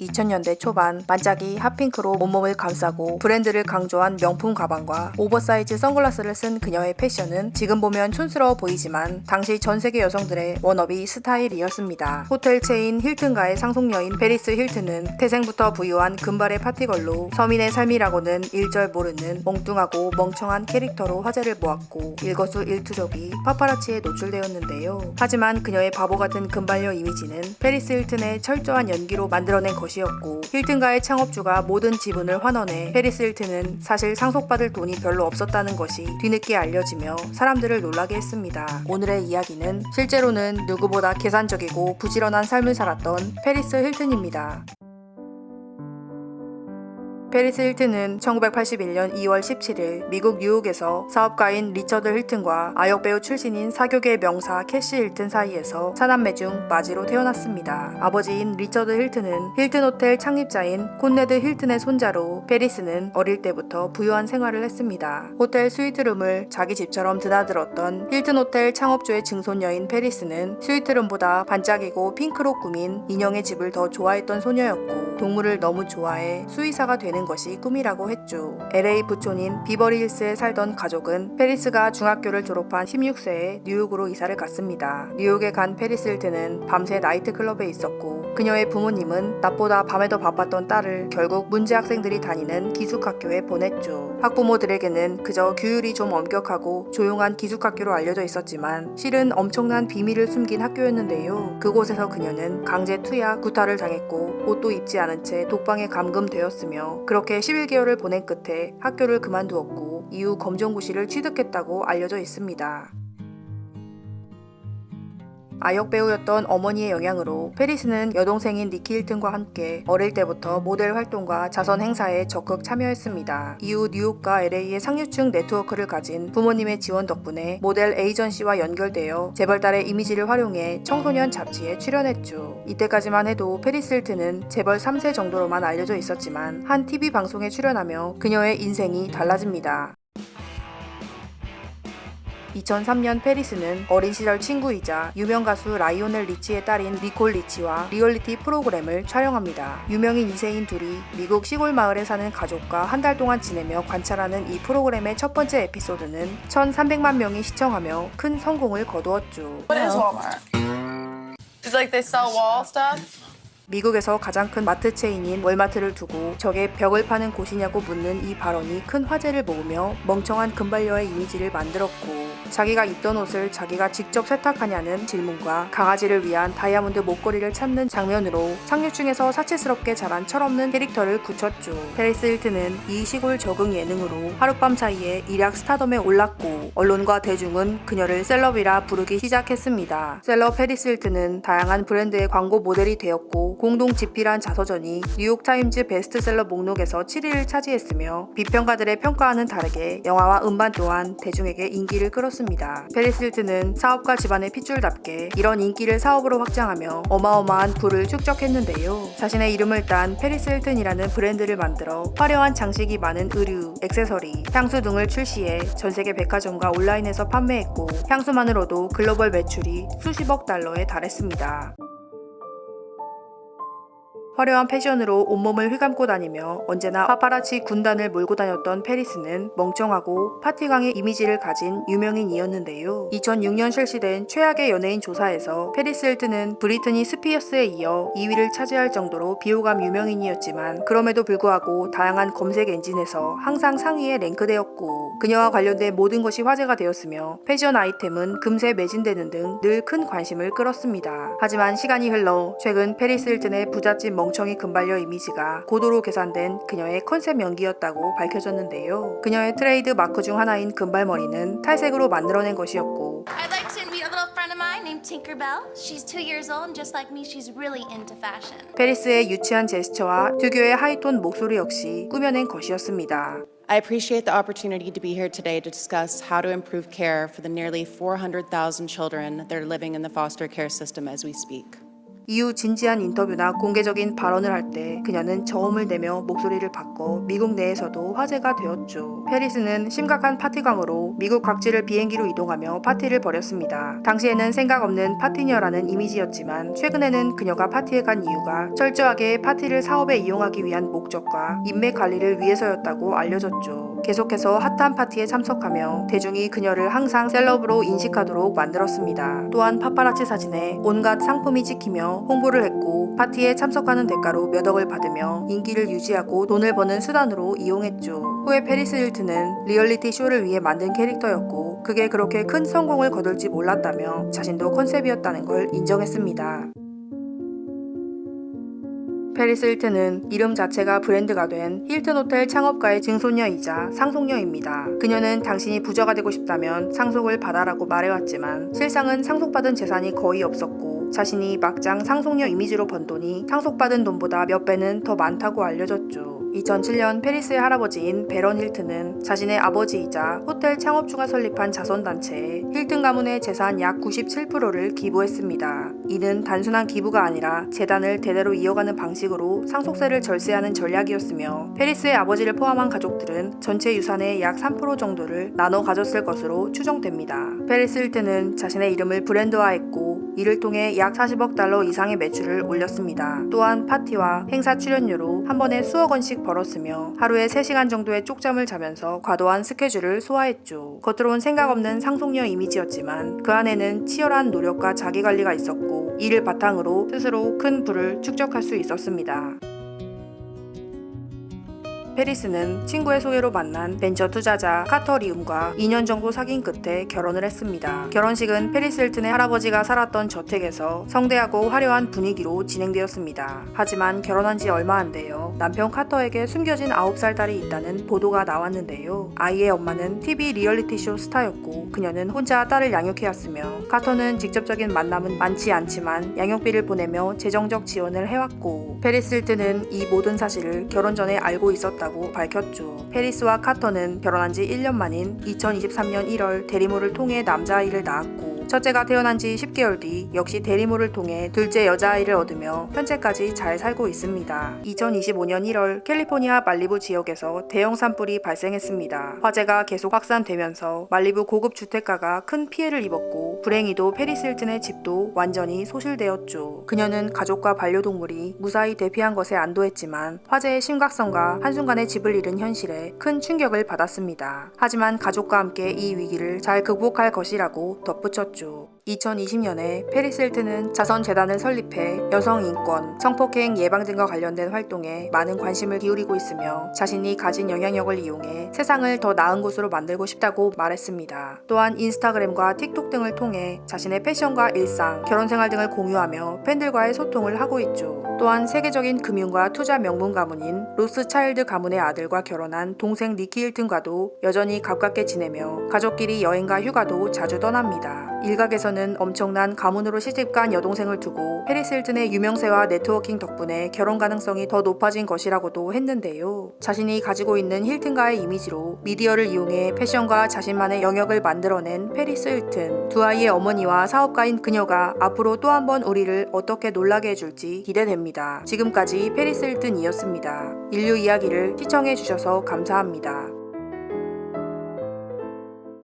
2000년대 초반 반짝이 핫핑크로 온몸을 감싸고 브랜드를 강조한 명품 가방과 오버사이즈 선글라스를 쓴 그녀의 패션은 지금 보면 촌스러워 보이지만 당시 전 세계 여성들의 워너비 스타일이었습니다. 호텔 체인 힐튼가의 상속녀인 페리스 힐튼은 태생부터 부유한 금발의 파티걸로 서민의 삶이라고는 일절 모르는 몽뚱하고 멍청한 캐릭터로 화제를 모았고 일거수일투족이 파파라치에 노출되었는데요. 하지만 그녀의 바보 같은 금발녀 이미지는 페리스 힐튼의 철저한 연기로 만들어낸 것 이었고 힐튼가의 창업주가 모든 지분을 환원해 페리스 힐튼은 사실 상속받을 돈이 별로 없었다는 것이 뒤늦게 알려지며 사람들을 놀라게 했습니다. 오늘의 이야기는 실제로는 누구보다 계산적이고 부지런한 삶을 살았던 페리스 힐튼입니다. 페리스 힐튼은 1981년 2월 17일 미국 뉴욕에서 사업가인 리처드 힐튼과 아역 배우 출신인 사교계 명사 캐시 힐튼 사이에서 사남매 중 마지로 태어났습니다. 아버지인 리처드 힐튼은 힐튼 호텔 창립자인 콘네드 힐튼의 손자로 페리스는 어릴 때부터 부유한 생활을 했습니다. 호텔 스위트룸을 자기 집처럼 드나들었던 힐튼 호텔 창업주의 증손녀인 페리스는 스위트룸보다 반짝이고 핑크로 꾸민 인형의 집을 더 좋아했던 소녀였고 동물을 너무 좋아해 수의사가 되는 것이 꿈이라고 했죠. LA 부촌인 비버리힐스에 살던 가족은 페리스가 중학교를 졸업한 16세에 뉴욕으로 이사를 갔습니다. 뉴욕에 간 페리스 힐튼은 밤새 나이트클럽에 있었고 그녀의 부모님은 낮보다 밤에 더 바빴던 딸을 결국 문제 학생들이 다니는 기숙학교에 보냈죠. 학부모들에게는 그저 규율이 좀 엄격하고 조용한 기숙학교로 알려져 있었지만 실은 엄청난 비밀을 숨긴 학교였는데요. 그곳에서 그녀는 강제 투약, 구타를 당했고 옷도 입지 않은 채 독방에 감금되었으며 그렇게 11개월을 보낸 끝에 학교를 그만두었고 이후 검정고시를 취득했다고 알려져 있습니다. 아역 배우였던 어머니의 영향으로 페리스는 여동생인 니키 힐튼과 함께 어릴 때부터 모델 활동과 자선 행사에 적극 참여했습니다. 이후 뉴욕과 LA의 상류층 네트워크를 가진 부모님의 지원 덕분에 모델 에이전시와 연결되어 재벌달의 이미지를 활용해 청소년 잡지에 출연했죠. 이때까지만 해도 페리스 힐튼은 재벌 3세 정도로만 알려져 있었지만 한 TV 방송에 출연하며 그녀의 인생이 달라집니다. 2003년 페리스는 어린 시절 친구이자 유명 가수 라이오넬 리치의 딸인 니콜 리치와 리얼리티 프로그램을 촬영합니다. 유명인 2세인 둘이 미국 시골 마을에 사는 가족과 한 달 동안 지내며 관찰하는 이 프로그램의 첫 번째 에피소드는 1,300만 명이 시청하며 큰 성공을 거두었죠. What is Walmart? It's like they sell wall stuff. 미국에서 가장 큰 마트 체인인 월마트를 두고 저게 벽을 파는 곳이냐고 묻는 이 발언이 큰 화제를 모으며 멍청한 금발녀의 이미지를 만들었고 자기가 입던 옷을 자기가 직접 세탁하냐는 질문과 강아지를 위한 다이아몬드 목걸이를 찾는 장면으로 상류층에서 사치스럽게 자란 철없는 캐릭터를 굳혔죠. 페리스 힐튼은 이 시골 적응 예능으로 하룻밤 사이에 일약 스타덤에 올랐고 언론과 대중은 그녀를 셀럽이라 부르기 시작했습니다. 셀럽 페리스 힐튼은 다양한 브랜드의 광고 모델이 되었고 공동 집필한 자서전이 뉴욕타임즈 베스트셀러 목록에서 7위를 차지했으며 비평가들의 평가와는 다르게 영화와 음반 또한 대중에게 인기를 끌었습니다. 페리스 힐튼은 사업가 집안의 핏줄답게 이런 인기를 사업으로 확장하며 어마어마한 부를 축적했는데요. 자신의 이름을 딴 페리스 힐튼이라는 브랜드를 만들어 화려한 장식이 많은 의류, 액세서리, 향수 등을 출시해 전 세계 백화점과 온라인에서 판매했고 향수만으로도 글로벌 매출이 수십억 달러에 달했습니다. 화려한 패션으로 온몸을 휘감고 다니며 언제나 파파라치 군단을 몰고 다녔던 페리스는 멍청하고 파티강의 이미지를 가진 유명인이었는데요. 2006년 실시된 최악의 연예인 조사에서 페리스 힐튼은 브리트니 스피어스에 이어 2위를 차지할 정도로 비호감 유명인이었지만 그럼에도 불구하고 다양한 검색 엔진에서 항상 상위에 랭크되었고 그녀와 관련된 모든 것이 화제가 되었으며 패션 아이템은 금세 매진되는 등 늘 큰 관심을 끌었습니다. 하지만 시간이 흘러 최근 페리스 힐튼의 부잣집 멍청이 금발녀 이미지가 고도로 계산된 그녀의 컨셉 연기였다고 밝혀졌는데요. 그녀의 트레이드 마크 중 하나인 금발머리는 탈색으로 만들어낸 것이었고 I'd like to meet a little friend of mine named Tinkerbell. She's two years old, and just like me, she's really into fashion. 페리스의 유치한 제스처와 특유의 하이톤 목소리 역시 꾸며낸 것이었습니다. I appreciate the opportunity to be here today to discuss how to improve care for the nearly 400,000 children that are living in the foster care system as we speak. 이후 진지한 인터뷰나 공개적인 발언을 할 때 그녀는 저음을 내며 목소리를 바꿔 미국 내에서도 화제가 되었죠. 페리스는 심각한 파티광으로 미국 각지를 비행기로 이동하며 파티를 벌였습니다. 당시에는 생각 없는 파티녀라는 이미지였지만 최근에는 그녀가 파티에 간 이유가 철저하게 파티를 사업에 이용하기 위한 목적과 인맥 관리를 위해서였다고 알려졌죠. 계속해서 핫한 파티에 참석하며 대중이 그녀를 항상 셀럽으로 인식하도록 만들었습니다. 또한 파파라치 사진에 온갖 상품이 찍히며 홍보를 했고 파티에 참석하는 대가로 몇 억을 받으며 인기를 유지하고 돈을 버는 수단으로 이용했죠. 후에 페리스 힐튼은 리얼리티 쇼를 위해 만든 캐릭터였고 그게 그렇게 큰 성공을 거둘지 몰랐다며 자신도 컨셉이었다는 걸 인정했습니다. 페리스 힐튼은 이름 자체가 브랜드가 된 힐튼 호텔 창업가의 증손녀이자 상속녀입니다. 그녀는 당신이 부자가 되고 싶다면 상속을 받아라고 말해왔지만 실상은 상속받은 재산이 거의 없었고 자신이 막장 상속녀 이미지로 번 돈이 상속받은 돈보다 몇 배는 더 많다고 알려졌죠. 2007년 페리스의 할아버지인 베런 힐튼은 자신의 아버지이자 호텔 창업주가 설립한 자선단체에 힐튼 가문의 재산 약 97%를 기부했습니다. 이는 단순한 기부가 아니라 재단을 대대로 이어가는 방식으로 상속세를 절세하는 전략이었으며 페리스의 아버지를 포함한 가족들은 전체 유산의 약 3% 정도를 나눠 가졌을 것으로 추정됩니다. 페리스 힐튼은 자신의 이름을 브랜드화했고 이를 통해 약 40억 달러 이상의 매출을 올렸습니다. 또한 파티와 행사 출연료로 한 번에 수억 원씩 벌었으며 하루에 3시간 정도의 쪽잠을 자면서 과도한 스케줄을 소화했죠. 겉으론 생각 없는 상속녀 이미지였지만 그 안에는 치열한 노력과 자기관리가 있었고 이를 바탕으로 스스로 큰 부를 축적할 수 있었습니다. 페리스는 친구의 소개로 만난 벤처 투자자 카터 리움과 2년 정도 사귄 끝에 결혼을 했습니다. 결혼식은 페리스 힐튼의 할아버지가 살았던 저택에서 성대하고 화려한 분위기로 진행되었습니다. 하지만 결혼한 지 얼마 안 돼요. 남편 카터에게 숨겨진 9살 딸이 있다는 보도가 나왔는데요. 아이의 엄마는 TV 리얼리티쇼 스타였고 그녀는 혼자 딸을 양육해왔으며 카터는 직접적인 만남은 많지 않지만 양육비를 보내며 재정적 지원을 해왔고 페리스 힐튼은 이 모든 사실을 결혼 전에 알고 있었다 고 밝혔죠. 페리스와 카터는 결혼한 지 1년 만인 2023년 1월 대리모를 통해 남자아이를 낳았고 첫째가 태어난 지 10개월 뒤 역시 대리모를 통해 둘째 여자아이를 얻으며 현재까지 잘 살고 있습니다. 2025년 1월 캘리포니아 말리부 지역에서 대형 산불이 발생했습니다. 화재가 계속 확산되면서 말리부 고급 주택가가 큰 피해를 입었고 불행히도 페리스 힐튼의 집도 완전히 소실되었죠. 그녀는 가족과 반려동물이 무사히 대피한 것에 안도했지만 화재의 심각성과 한순간에 집을 잃은 현실에 큰 충격을 받았습니다. 하지만 가족과 함께 이 위기를 잘 극복할 것이라고 덧붙였죠. 2020년에 페리스 힐튼은 자선재단을 설립해 여성 인권, 성폭행 예방 등과 관련된 활동에 많은 관심을 기울이고 있으며 자신이 가진 영향력을 이용해 세상을 더 나은 곳으로 만들고 싶다고 말했습니다. 또한 인스타그램과 틱톡 등을 통해 자신의 패션과 일상, 결혼 생활 등을 공유하며 팬들과의 소통을 하고 있죠. 또한 세계적인 금융과 투자 명문 가문인 로스 차일드 가문의 아들과 결혼한 동생 니키 힐튼과도 여전히 가깝게 지내며 가족끼리 여행과 휴가도 자주 떠납니다. 일각에서는 엄청난 가문으로 시집간 여동생을 두고 페리스 힐튼의 유명세와 네트워킹 덕분에 결혼 가능성이 더 높아진 것이라고도 했는데요. 자신이 가지고 있는 힐튼과의 이미지로 미디어를 이용해 패션과 자신만의 영역을 만들어낸 페리스 힐튼. 두 아이의 어머니와 사업가인 그녀가 앞으로 또 한 번 우리를 어떻게 놀라게 해줄지 기대됩 니다. 지금까지 페리스 힐튼이었습니다. 인류 이야기를 시청해주셔서 감사합니다.